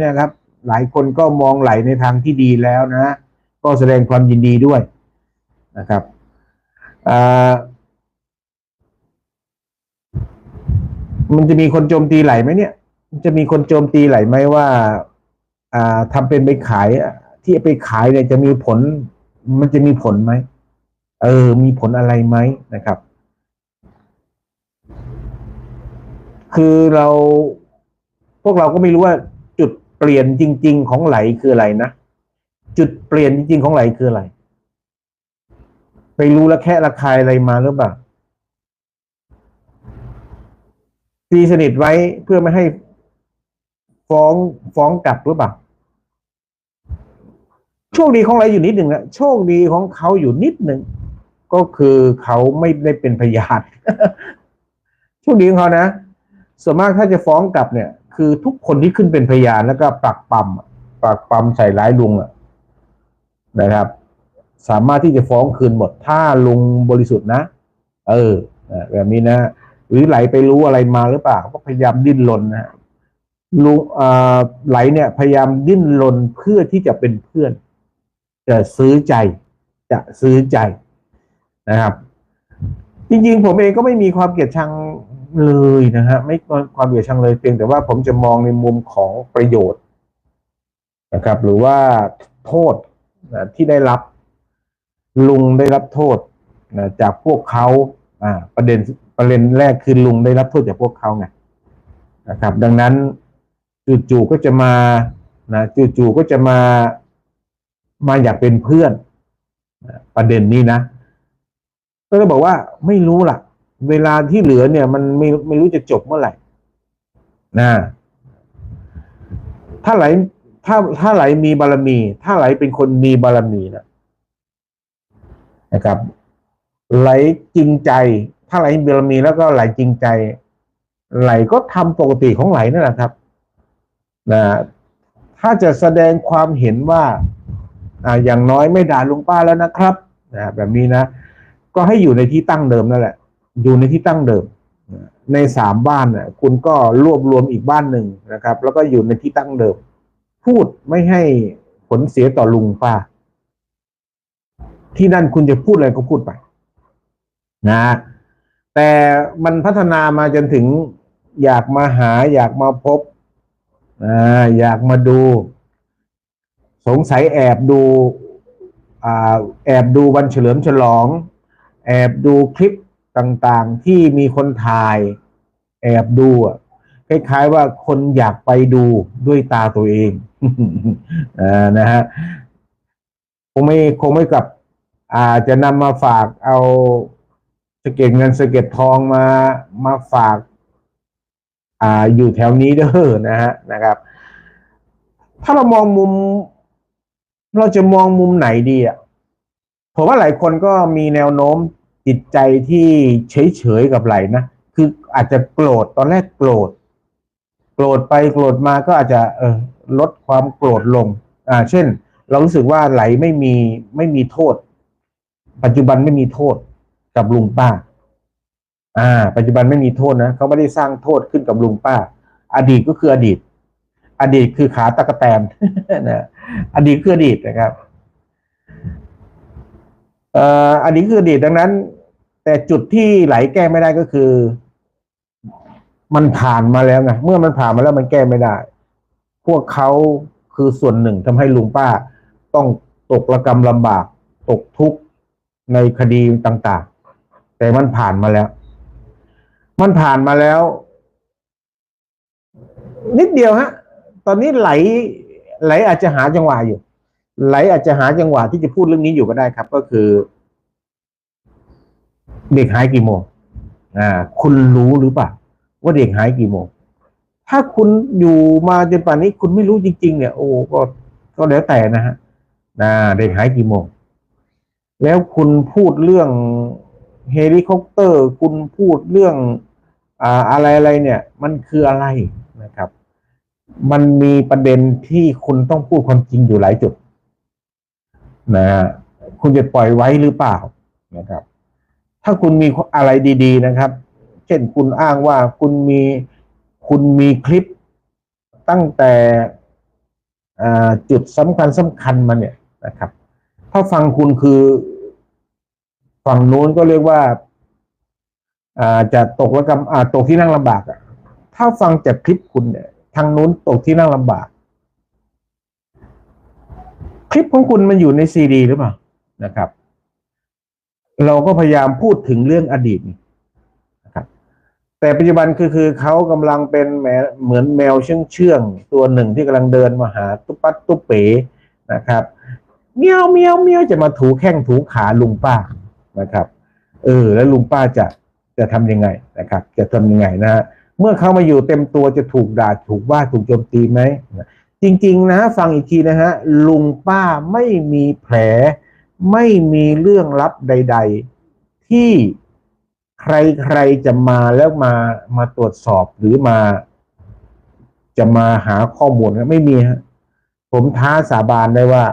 นะครับ หลายคนก็มองไหลในทางที่ดีแล้วนะ ก็แสดงความยินดีด้วยนะครับมันจะมีคนโจมตีไหลไหมเนี่ย จะมีคนโจมตีไหลไหมว่า อ่าทำเป็นไปขายที่ไปขายเนี่ยจะมีผล มันจะมีผลไหมเออ มีผลอะไรไหมนะครับ คือเราพวกเราก็ไม่รู้ว่า เปลี่ยนจริง ๆ ของไหลคืออะไรนะ จุดเปลี่ยนจริง ๆ ของไหลคืออะไร ไปรู้ล้วแค่ระคายอะไรมาหรือเปล่าตีสนิทไว้เพื่อไม่ให้ฟ้องฟ้องกลับหรือเปล่าโชคดีของไหลอยู่นิดหนึ่งนะโชคดีของเขาอยู่นิดหนึ่งก็คือเขาไม่ได้เป็นพยานโชคดีของเขานะส่วนมากถ้าจะฟ้องกลับเนี่ย คือทุกคนที่ขึ้นเป็นพยานแล้วก็ปรักปรำอะปรักปรำใส่ร้ายลุงอะนะครับ สามารถที่จะฟ้องคืนหมดถ้าลุงบริสุทธิ์นะ เออแบบนี้นะหรือไหลไปรู้อะไรมาหรือเปล่าก็พยายามดิ้นรนนะลุงอ่ไหลเนี่ย พยายามดิ้นรนเพื่อที่จะเป็นเพื่อน จะซื้อใจจะซื้อใจนะครับ จริงๆ ผมเองก็ไม่มีความเกลียดชัง เลยนะฮะไม่ความเกลียดชังเลยเพียงแต่ว่าผมจะมองในมุมของประโยชน์นะครับ หรือว่าโทษนะที่ได้รับลุงได้รับโทษนะจากพวกเขาอ่าประเด็นประเด็นแรกคือลุงได้รับโทษจากพวกเขาไงนะครับ ดังนั้นจู่ๆก็จะมานะจู่ๆก็จะมามาอยากเป็นเพื่อนประเด็นนี้นะก็จะบอกว่าไม่รู้ล่ะ เวลาที่เหลือเนี่ย มันไม่ไม่รู้จะจบเมื่อไหร่นะถ้าไหลถ้าถ้าไหลมีบารมี ถ้าไหลเป็นคนมีบารมีนะนะครับ ไหลจริงใจ ถ้าไหลมีบารมีแล้วก็ไหลจริงใจ ไหลก็ทำปกติของไหลนั่นแหละครับนะถ้าจะแสดงความเห็นว่าอ่าอย่างน้อยไม่ด่าลุงป้าแล้วนะครับนะแบบนี้นะ ก็ให้อยู่ในที่ตั้งเดิมนั่นแหละ อยู่ในที่ตั้งเดิม ในสามบ้านน่ะคุณก็รวบรวมอีกบ้านหนึ่งนะครับ แล้วก็อยู่ในที่ตั้งเดิม พูดไม่ให้ผลเสียต่อลุงป้า ที่นั่นคุณจะพูดอะไรก็พูดไป นะ แต่มันพัฒนามาจนถึงอยากมาหา อยากมาพบออยากมาดู สงสัยแอบดูอแอบดูวันเฉลิมฉลอง แอบดูคลิป ต่างๆที่มีคนถ่ายแอบดูอะคล้ายๆว่าคนอยากไปดูด้วยตาตัวเองอนะฮะคงไม่คงไม่กับ อาจจะนำมาฝากเอาสเก็ดเงินสเก็ดทองมามาฝาก อ่าอยู่แถวนี้เด้อนะฮะนะครับ ถ้าเรามองมุม เราจะมองมุมไหนดีอะผมว่าหลายคนก็มีแนวโน้ม จิตใจที่เฉยๆกับไหลนะคืออาจจะโกรธตอนแรกโกรธโกรธไปโกรธมาก็อาจจะเออลดความโกรธลง อ่า เช่น เรารู้สึกว่าไหลไม่มีไม่มีโทษ ปัจจุบันไม่มีโทษกับลุงป้า อ่า ปัจจุบันไม่มีโทษนะเขาไม่ได้สร้างโทษขึ้นกับลุงป้า อดีตก็คืออดีต อดีตคือขาตะกะแตนนะอดีตคืออดีตนะครับ อันนี้คืออดีตดังนั้น แต่จุดที่ไหลแก้ไม่ได้ก็คือ มันผ่านมาแล้วไงเมื่อมันผ่านมาแล้วมันแก้ไม่ได้ พวกเขาคือส่วนหนึ่งทำให้ลุงป้า ต้องตกระกรรมลำบาก ตกทุกข์ในคดีต่างๆ แต่มันผ่านมาแล้ว มันผ่านมาแล้ว นิดเดียวฮะ ตอนนี้ไหลไหลอาจจะหาจังหวะอยู่ ไหลอาจจะหาจังหวะที่จะพูดเรื่องนี้อยู่ก็ได้ครับ ก็คือ เด็กหายกี่โมงอ่า คุณรู้หรือเปล่าว่าเด็กหายกี่โมง ถ้าคุณอยู่มาจนป่านนี้คุณไม่รู้จริง ๆ เนี่ย โอ้ก็ก็แล้วแต่นะฮะนะเด็กหายกี่โมง แล้วคุณพูดเรื่องเฮลิคอปเตอร์ คุณพูดเรื่องอ่าอะไรอะไรเนี่ย มันคืออะไรนะครับ มันมีประเด็นที่คุณต้องพูดความจริงอยู่หลายจุด นะฮะคุณจะปล่อยไว้หรือเปล่านะครับ ถ้าคุณมีอะไรดี ๆ นะครับ เช่นคุณอ้างว่าคุณมีคุณมีคลิปตั้งแต่จุดสำคัญสำคัญมาเนี่ยนะครับ ถ้าฟังคุณคือฝั่งนู้นก็เรียกว่าอาจะตกแล้วกับตกที่นั่งลำบากอะถ้าฟังจากคลิปคุณเนี่ยทางนู้นตกที่นั่งลำบาก คลิปของคุณมันอยู่ในซีดีหรือเปล่านะครับ เราก็พยายามพูดถึงเรื่องอดีตนะครับ แต่ปัจจุบันคือคือเขากำลังเป็นแมเหมือนแมวเชื่องเชื่องตัวหนึ่งที่กำลังเดินมาหาตุ๊ปัดตุ๊เป๋นะครับเมียวเมียวเมียวจะมาถูแข้งถูขาลุงป้านะครับ เออ แล้วลุงป้าจะจะทำยังไงนะครับ จะทำยังไงนะฮะเมื่อเขามาอยู่เต็มตัวจะถูกด่าถูกว่าถูกโจมตีไหมนะ จริงๆนะฟังอีกทีนะฮะลุงป้าไม่มีแผล ไม่มีเรื่องลับใด ๆ ที่ใครๆจะมาแล้วมามาตรวจสอบหรือมา จะมาหาข้อมูลไม่มีฮะผมท้าสาบานได้ว่า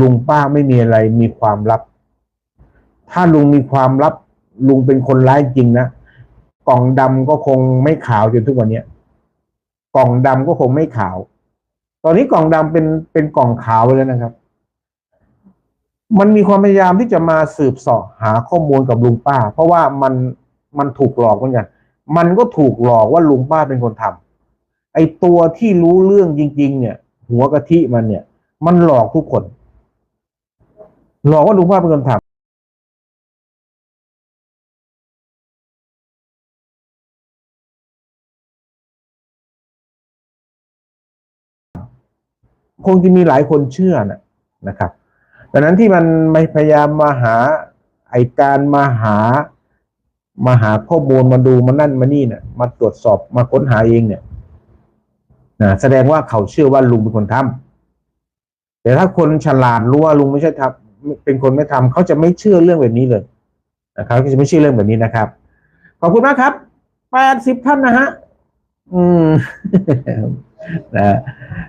ลุงป้าไม่มีอะไรมีความลับ ถ้าลุงมีความลับ ลุงเป็นคนร้ายจริงนะกล่องดำก็คงไม่ขาวจนทุกวันนี้กล่องดำก็คงไม่ขาว ตอนนี้กล่องดำเป็นเป็นกล่องขาวไปแล้วนะครับ มันมีความพยายามที่จะมาสืบสอบหาข้อมูลกับลุงป้า เพราะว่ามันมันถูกหลอกเหมือนกัน มันก็ถูกหลอกว่าลุงป้าเป็นคนทำไอตัวที่รู้เรื่องจริง ๆ เนี่ย หัวกะทิมันเนี่ย มันหลอกทุกคน หลอกว่าลุงป้าเป็นคนท คงจะมีหลายคนเชื่อนะนะครับ ดังนั้นที่มันไม่พยายามมาหาไอการมาหามาหาข้อมูลมาดูมานั่นมานี่เนี่ยมาตรวจสอบมาค้นหาเองเนี่ยนะแสดงว่าเขาเชื่อว่าลุงเป็นคนทำแต่ถ้าคนฉลาดรู้ว่าลุงไม่ใช่ทำเป็นคนไม่ทำเขาจะไม่เชื่อเรื่องแบบนี้เลยนะครับเขาจะไม่เชื่อเรื่องแบบนี้นะครับ ขอบคุณมากครับแปดสิบท่านนะฮะอืม นะ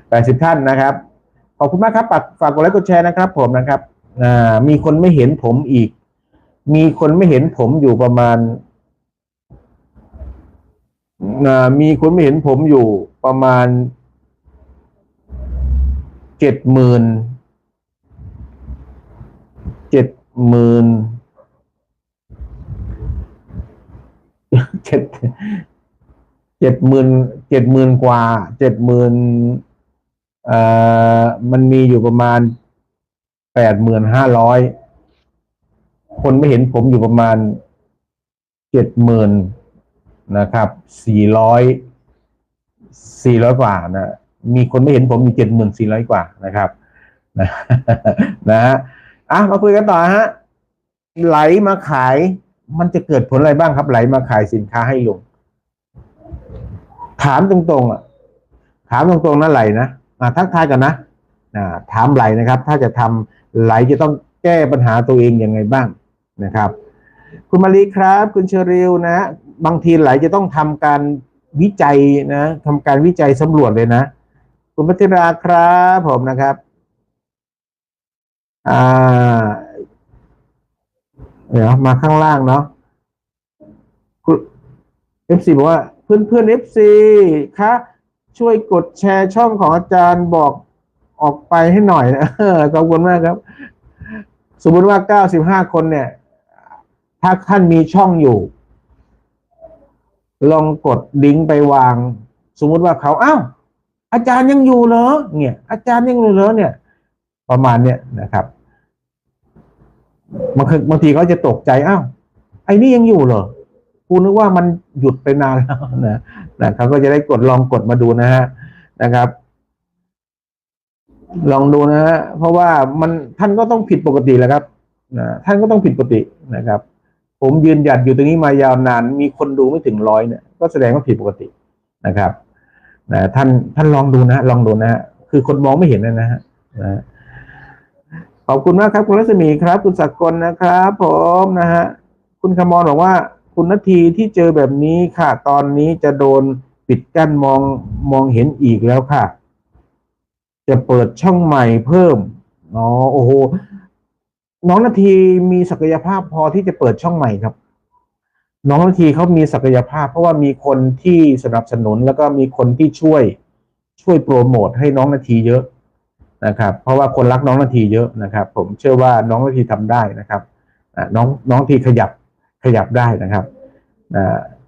แปดสิบท่านนะครับ ขอบคุณมากครับฝากฝากกดไลค์กดแชร์นะครับ ผมนะครับมีคนไม่เห็นผมอีก มีคนไม่เห็นผมอยู่ประมาณมีคนไม่เห็นผมอยู่ประมาณเจ็ดหมื่นเจ็ดหมื่นเจ็ด เจ็ดหมื่นเจ็ดหมื่นกว่าเจ็ดหมื่นเอ่อมันมีอยู่ประมาณแปดหมื่นห้าร้อยคนไม่เห็นผมอยู่ประมาณเจ็ดหมื่นนะครับสี่ร้อยสี่ร้อยกว่านะมีคนไม่เห็นผมอยู่เจ็ดหมื่นสี่ร้อยกว่านะครับนะนะฮะอะมาคุยกันต่อฮะไหลมาขาย มันจะเกิดผลอะไรบ้างครับไหลมาขายสินค้าให้ลุง ถามตรงๆอะถามตรงๆนะไหลนะอ่าทักทายกันนะอ่าถามไหลนะครับ ถ้าจะทำไหลจะต้องแก้ปัญหาตัวเองยังไงบ้างนะครับ คุณมารีครับ คุณเชอริวนะ บางทีไหลจะต้องทำการวิจัยนะทำการวิจัยสำรวจเลยนะ คุณพัทราครับผมนะครับอ่าเดี๋ยวมาข้างล่างเนาะเอฟซีบอกว่า เพื่อนเพื่อนเอฟซีคะช่วยกดแชร์ช่องของอาจารย์บอกออกไปให้หน่อยนะเออขอบคุณมากครับ สมมติว่าเก้าสิบห้าคนเนี่ย ถ้าท่านมีช่องอยู่ ลองกดลิงก์ไปวาง สมมติว่าเขาอ้าวอาจารย์ยังอยู่เหรอเนี่ย อาจารย์ยังอยู่เหรอเนี่ย ประมาณเนี้ยนะครับบางบางทีเขาจะตกใจอ้าวไอ้นี่ยังอยู่เหรอ กูนึกว่ามันหยุดไปนานแล้วนะนะเขาก็จะได้กดลองกดมาดูนะฮะนะครับ ลองดูนะฮะเพราะว่ามันท่านก็ต้องผิดปกติแหล้วครับนะท่านก็ต้องผิดปกตินะครับ ผมยืนหยัดอยู่ตรงนี้มายาวนาน มีคนดูไม่ถึงร้อยเนี่ย ก็แสดงว่าผิดปกตินะครับนะท่านท่านลองดูนะลองดูนะฮะคือคนมองไม่เห็นนะนะฮะนะขอบคุณมากครับ คุณรัศมีครับ คุณศักกลนะครับ ผมนะฮะ คุณคมอนบอกว่า คุณนาทีที่เจอแบบนี้ค่ะ ตอนนี้จะโดนปิดกั้นมองมองเห็นอีกแล้วค่ะ จะเปิดช่องใหม่เพิ่มอ๋อโอ้โหน้องนาทีมีศักยภาพพอที่จะเปิดช่องใหม่ครับ น้องนาทีเขามีศักยภาพ เพราะว่ามีคนที่สนับสนุนแล้วก็มีคนที่ช่วยช่วยโปรโมทให้น้องนาทีเยอะนะครับ เพราะว่าคนรักน้องนาทีเยอะนะครับ ผมเชื่อว่าน้องนาทีทำได้นะครับน้องน้องทีขยับ ขยับได้นะครับ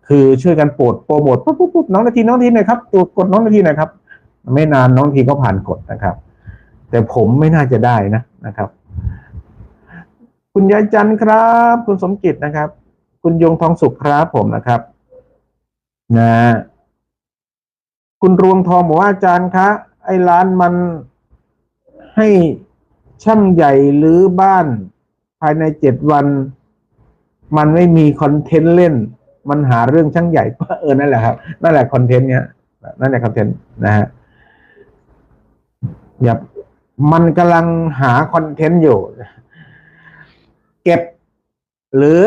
คือช่วยกันโปรดโปรโมทปุ๊บปุ๊บปุ๊บน้องนาทีน้องนาทีหน่อยครับตัวกดน้องนาทีหน่อยครับ ไม่นานน้องนาทีก็ผ่านกดนะครับ แต่ผมไม่น่าจะได้นะนะครับ คุณยายจันทร์ครับ คุณสมจิตนะครับ คุณยงทองสุขครับผมนะครับนะคุณรวงทองบอกว่าอาจารย์คะไอ้ร้านมันให้ช่างใหญ่หรือบ้านภายในเจ็ดวัน มันไม่มีคอนเทนต์เล่น มันหาเรื่องช่างใหญ่ก็เออนั่นแหละครับ นั่นแหละคอนเทนต์เนี้ยนั่นแหละคอนเทนต์นะฮะอย่ามันกำลังหาคอนเทนต์อยู่ เก็บ หรือ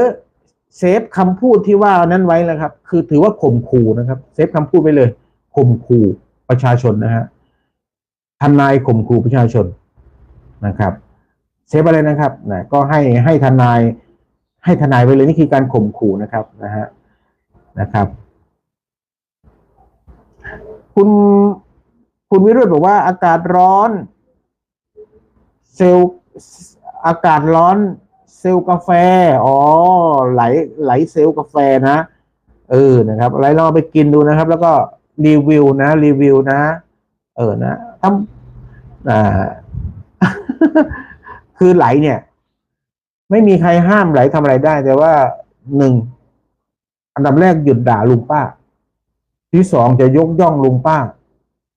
เซฟคำพูดที่ว่านั้นไว้นะครับ คือถือว่าข่มขู่นะครับ เซฟคำพูดไว้เลยข่มขู่ประชาชนนะฮะทนายข่มขู่ประชาชนนะครับ เซฟอะไรนะครับนะก็ให้ให้ทนาย ให้ทนายไว้เลยนี่คือการข่มขู่นะครับนะฮะนะครับ คุณคุณวิโรุธบอกว่าอากาศร้อน เซลล์อากาศร้อน เซลล์กาแฟอ๋อไหลไหลเซลล์กาแฟนะเออนะครับอะไรลองไปกินดูนะครับ แล้วก็รีวิวนะ รีวิวนะ เออนะทำอ่าคือไหลเนี่ย ไม่มีใครห้ามไหลทำอะไรได้ แต่ว่าหนึ่งอันดับแรกหยุดด่าลุงป้า ที่สองจะยกย่องลุงป้า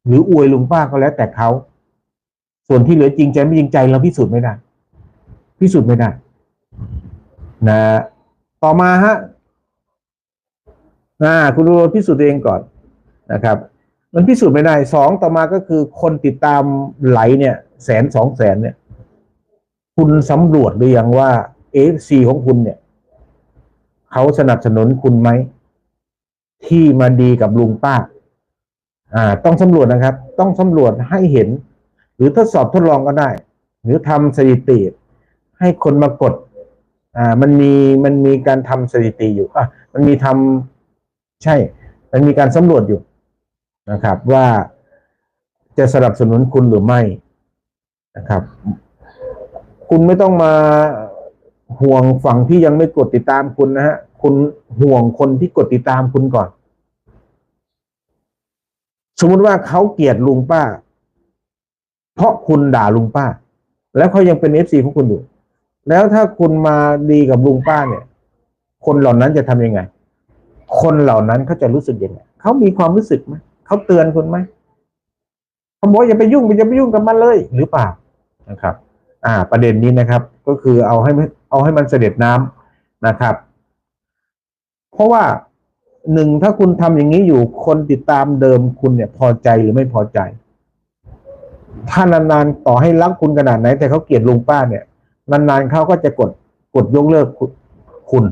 หรืออวยลุงป้าก็แล้วแต่เขา ส่วนที่เหลือจริงใจไม่จริงใจเราพิสูจน์ไม่ได้พิสูจน์ไม่ได้นะต่อมาฮะอ่าคุณดูพิสูจน์ตัวเองก่อนนะครับ มันพิสูจน์ไม่ได้สองต่อมาก็คือคนติดตามไหลเนี่ย แสนสองแสนเนี่ย คุณสำรวจหรือยังว่าเอฟซีของคุณเนี่ยเขาสนับสนุนคุณไหม ที่มาดีกับลุงป้า อ่า ต้องสำรวจนะครับ ต้องสำรวจให้เห็น หรือทดสอบทดลองก็ได้ หรือทำสถิติ ให้คนมากด อ่า มันมีมันมีการทำสถิติอยู่อะมันมีทำใช่ มันมีการสำรวจอยู่นะครับ ว่าจะสนับสนุนคุณหรือไม่นะครับ คุณไม่ต้องมาห่วงฝั่งที่ยังไม่กดติดตามคุณนะฮะ คุณห่วงคนที่กดติดตามคุณก่อน สมมติว่าเขาเกลียดลุงป้า เพราะคุณด่าลุงป้า แล้วเขายังเป็นเอฟซีของคุณอยู่ แล้วถ้าคุณมาดีกับลุงป้าเนี่ย คนเหล่านั้นจะทำยังไง คนเหล่านั้นเขาจะรู้สึกยังไงเขามีความรู้สึกไหมเขาเตือนคุณไหมเขาบอกอย่าไปยุ่งอย่าไปยุ่งกับมันเลย หรือเปล่านะครับ อ่าประเด็นนี้นะครับ ก็คือเอาให้เอาให้มันเสด็จน้ำนะครับ เพราะว่าหนึ่งถ้าคุณทำอย่างนี้อยู่คนติดตามเดิมคุณเนี่ยพอใจหรือไม่พอใจ ถ้านานๆต่อให้รักคุณขนาดไหน แต่เขาเกลียดลุงป้าเนี่ย นานๆเขาก็จะกดกดยกเลิกคุณ